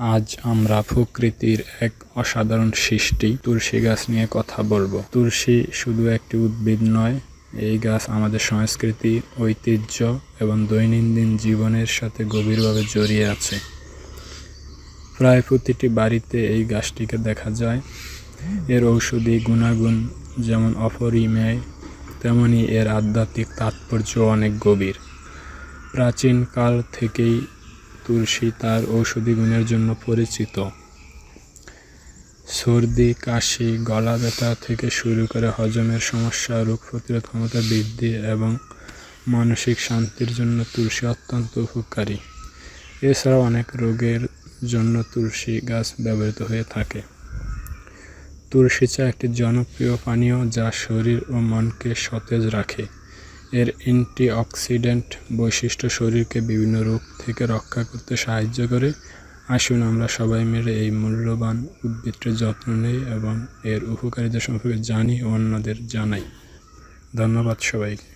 আজ আমরা প্রকৃতির এক অসাধারণ সৃষ্টি তুলসী গাছ নিয়ে কথা বলব। তুলসী শুধু একটি উদ্ভিদ নয়, এই গাছ আমাদের সংস্কৃতি, ঐতিহ্য এবং দৈনন্দিন জীবনের সাথে গভীরভাবে জড়িয়ে আছে। প্রায় প্রতিটি বাড়িতে এই গাছটিকে দেখা যায়। এর ঔষধি গুণাগুণ যেমন অপরিমেয়, তেমনি এর আধ্যাত্মিক তাৎপর্য অনেক গভীর। প্রাচীনকাল থেকেই তুলসী তার ঔষধি গুণের জন্য পরিচিত। সর্দি, কাশি, গলা ব্যথা থেকে শুরু করে হজমের সমস্যা, রোগ প্রতিরোধ ক্ষমতা বৃদ্ধি এবং মানসিক শান্তির জন্য তুলসী অত্যন্ত উপকারী। এছাড়াও অনেক রোগের জন্য তুলসী গাছ ব্যবহৃত হয়ে থাকে। তুলসী চা একটি জনপ্রিয় পানীয় যা শরীর ও মনকে সতেজ রাখে। এর অ্যান্টিঅক্সিডেন্ট বৈশিষ্ট্য শরীরকে বিভিন্ন রোগ থেকে রক্ষা করতে সাহায্য করে। আসুন আমরা সবাই মিলে এই মূল্যবান উদ্ভিদটির যত্ন নেই এবং এর উপকারিতা সম্পর্কে জানি ও অন্যদের জানাই। ধন্যবাদ সবাইকে।